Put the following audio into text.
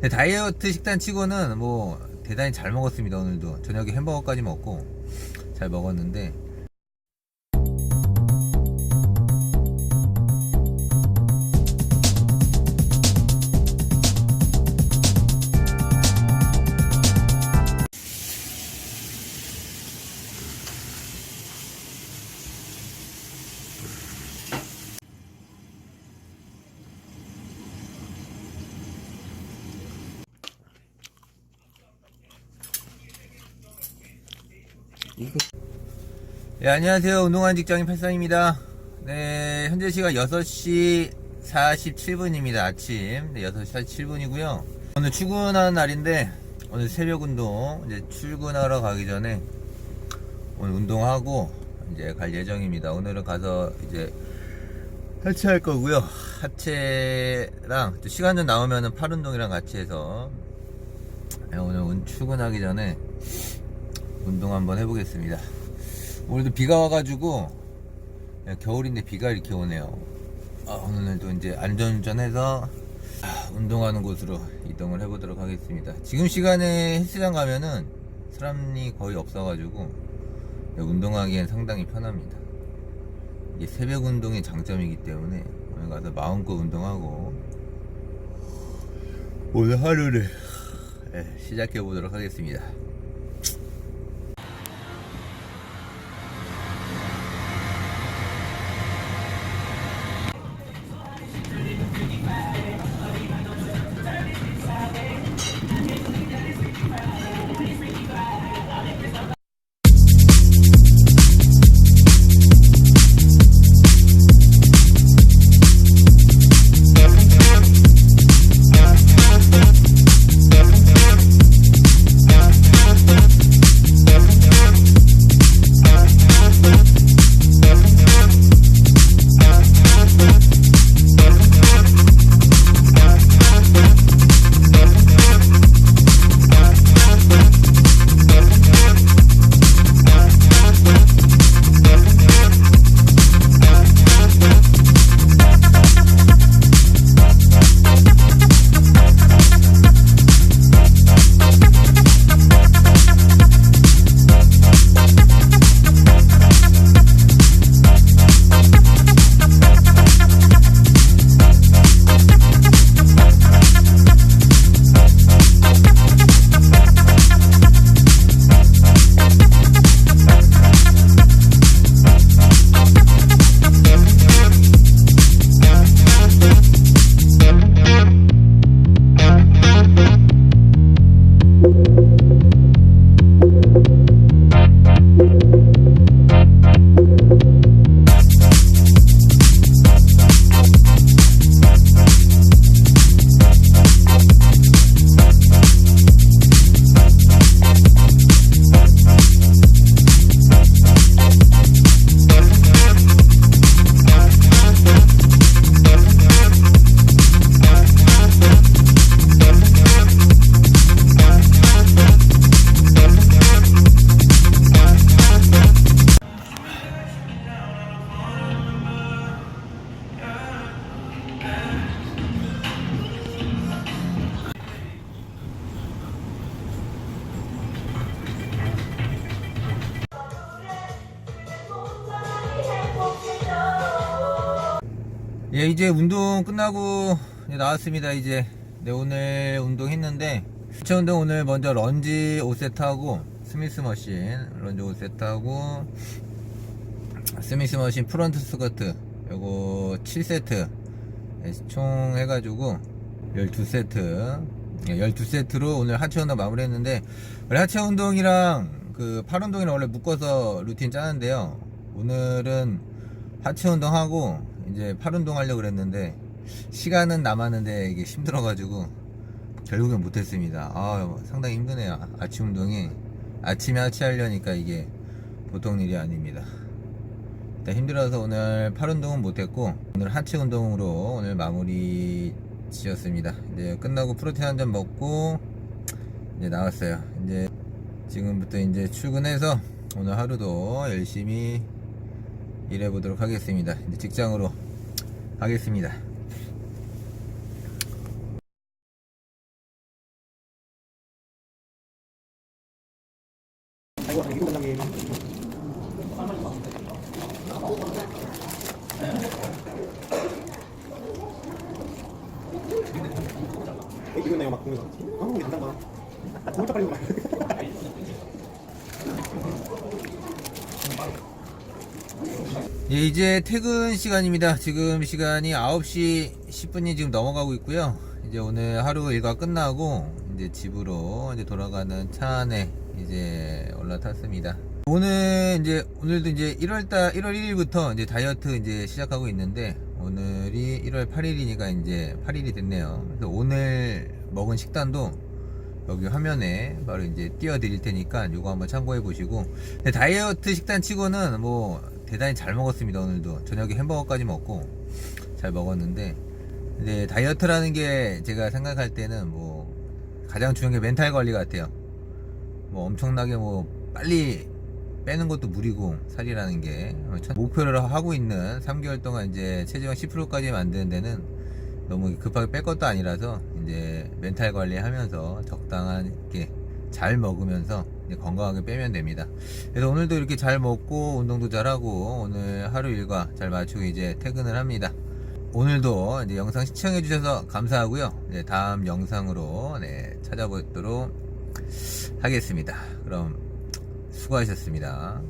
근데 다이어트 식단 치고는 뭐 대단히 잘 먹었습니다 오늘도. 저녁에 햄버거까지 먹고 잘 먹었는데 이거 네 안녕하세요. 운동한 직장인 팔상입니다. 네 현재 시간 6시 47분입니다 아침. 네, 6시 47분이고요. 오늘 출근하는 날인데 오늘 새벽 운동 이제 출근하러 가기 전에 오늘 운동하고 이제 갈 예정입니다. 오늘은 가서 이제 하체 할 거고요. 하체랑 또 시간 좀 나오면은 팔 운동이랑 같이 해서 네, 오늘 운- 출근하기 전에 운동 한번 해보겠습니다. 오늘도 비가 와가지고 야, 겨울인데 비가 이렇게 오네요. 아, 오늘도 이제 안전운전해서 아, 운동하는 곳으로 이동을 해보도록 하겠습니다. 지금 시간에 헬스장 가면은 사람이 거의 없어가지고 야, 운동하기엔 상당히 편합니다. 이게 새벽 운동의 장점이기 때문에 오늘 가서 마음껏 운동하고 오늘 하루를 예, 시작해 보도록 하겠습니다. 예, 이제 운동 끝나고 나왔습니다. 이제 네, 오늘 운동했는데 하체 운동 오늘 먼저 런지 5세트 하고 스미스 머신 런지 5세트 하고 스미스 머신 프런트 스쿼트 요거 7세트 예, 총 해가지고 12세트 12세트로 오늘 하체 운동 마무리 했는데 원래 하체 운동이랑 그 팔 운동이랑 원래 묶어서 루틴 짜는데요 오늘은 하체 운동하고 이제 팔 운동 하려고 그랬는데 시간은 남았는데 이게 힘들어가지고 결국엔 못했습니다 아 상당히 힘드네요 아침 운동이 아침에 하체 하려니까 이게 보통 일이 아닙니다 일단 힘들어서 오늘 팔 운동은 못했고 오늘 하체 운동으로 오늘 마무리 지었습니다. 이제 끝나고 프로테인 한잔 먹고 이제 나왔어요. 이제 지금부터 이제 출근해서 오늘 하루도 열심히 일해보도록 하겠습니다. 이제 직장으로 가겠습니다. 이거 내가 막 보면서 어, 괜찮다. 아, 진짜 빨리 막. 예, 이제 퇴근 시간입니다. 지금 시간이 9시 10분이 지금 넘어가고 있고요. 이제 오늘 하루 일과 끝나고 이제 집으로 이제 돌아가는 차 안에 이제 올라탔습니다. 오늘 이제 오늘도 이제 1월달 1월 1일부터 이제 다이어트 이제 시작하고 있는데 오늘이 1월 8일이니까 이제 8일이 됐네요. 그래서 오늘 먹은 식단도 여기 화면에 바로 이제 띄워드릴 테니까 요거 한번 참고해 보시고 다이어트 식단 치고는 뭐 대단히 잘 먹었습니다 오늘도. 저녁에 햄버거까지 먹고 잘 먹었는데. 근데 다이어트라는 게 제가 생각할 때는 뭐 가장 중요한 게 멘탈 관리 같아요. 뭐 엄청나게 뭐 빨리 빼는 것도 무리고 살이라는 게. 목표를 하고 있는 3개월 동안 이제 체지방 10%까지 만드는 데는 너무 급하게 뺄 것도 아니라서 이제 멘탈 관리하면서 적당하게 잘 먹으면서 이제 건강하게 빼면 됩니다. 그래서 오늘도 이렇게 잘 먹고 운동도 잘 하고 오늘 하루 일과 잘 마치고 이제 퇴근을 합니다. 오늘도 이제 영상 시청해 주셔서 감사하고요. 이제 다음 영상으로 네, 찾아보도록 하겠습니다. 그럼 수고하셨습니다.